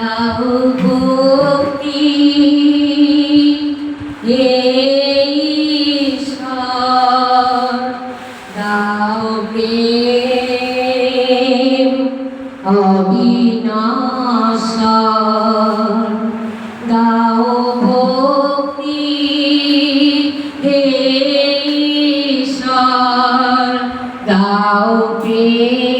দাও ভক্তি দাও প্রেম অবিনাশর। দাও ভক্তি হে দাও প্রেম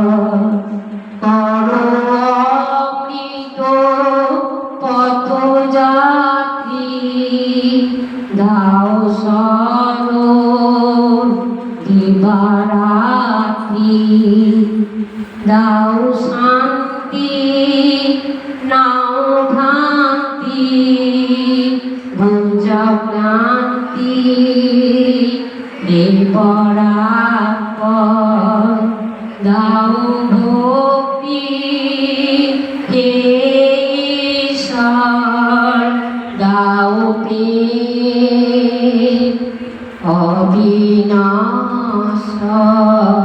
রাত্রি দাও শান্তি, নাও ভ্রান্তি ভঞ্জাও ভ্রান্তি রে পরাপর দাও ভক্তি, হে ঈশ্বর, দাও পে অবিনা আশা।